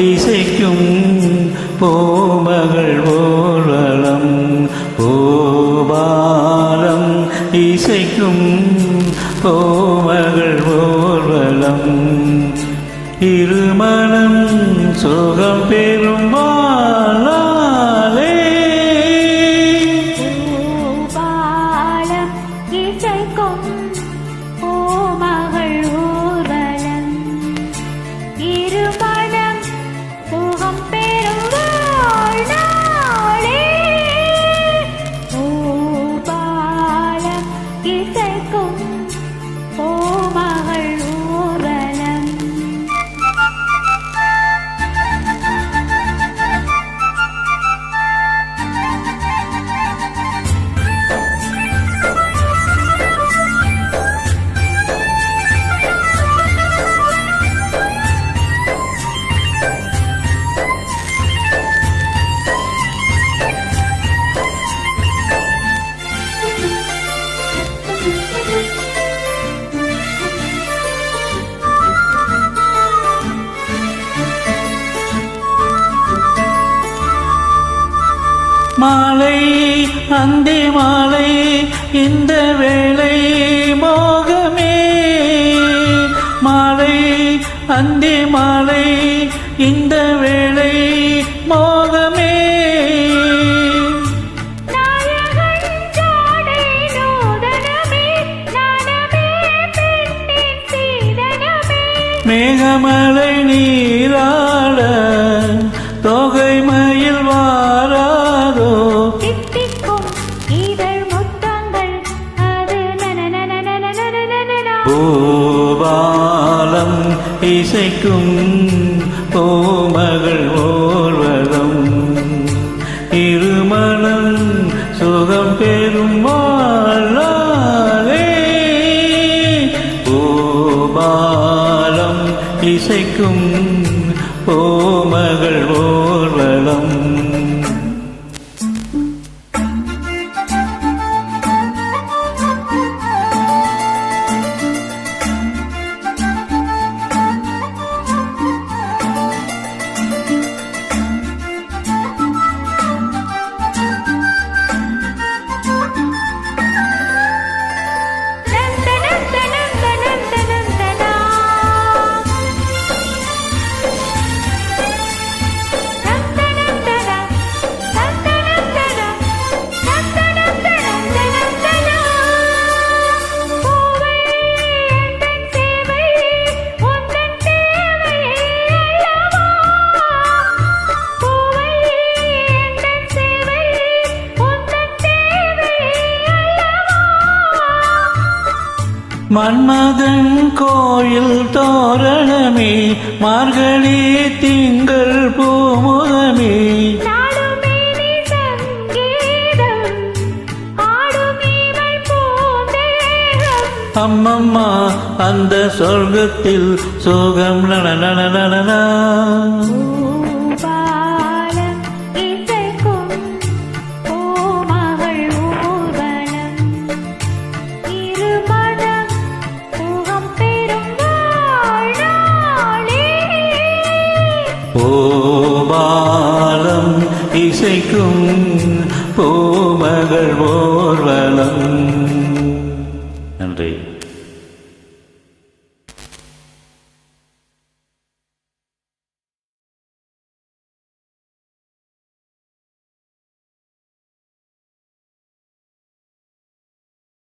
இசைக்கும் போமகள் ஊர்வலம் போபாலம். இசைக்கும் போமகள் ஊர்வலம். இருமணம் சுகம் பெறும் மாலை அந்தி மாலை இந்த வேளை மோகமே. மாலை அந்தி மாலை இந்த வேளை மோகமே. மேகமலை நீராட தொகை நனநனநனநனநனநனா. பூபாலம் இசைக்கும் பூமகள் ஓர்வலம் இருமணம் சுகம் பெறும் வாழாலே பூபாலம் இசைக்கும் பூமகள் ஓர்வலம் மன்மதன் கோயில் தோரணமே மார்கழி திங்கள் பூமுகமே அம்மம்மா அந்த சொர்க்கத்தில் சுகம் நனநனநனநா. பூபாலம் பூபாலம் இசைக்கும் பூமகள் போர்வலம். நன்றி.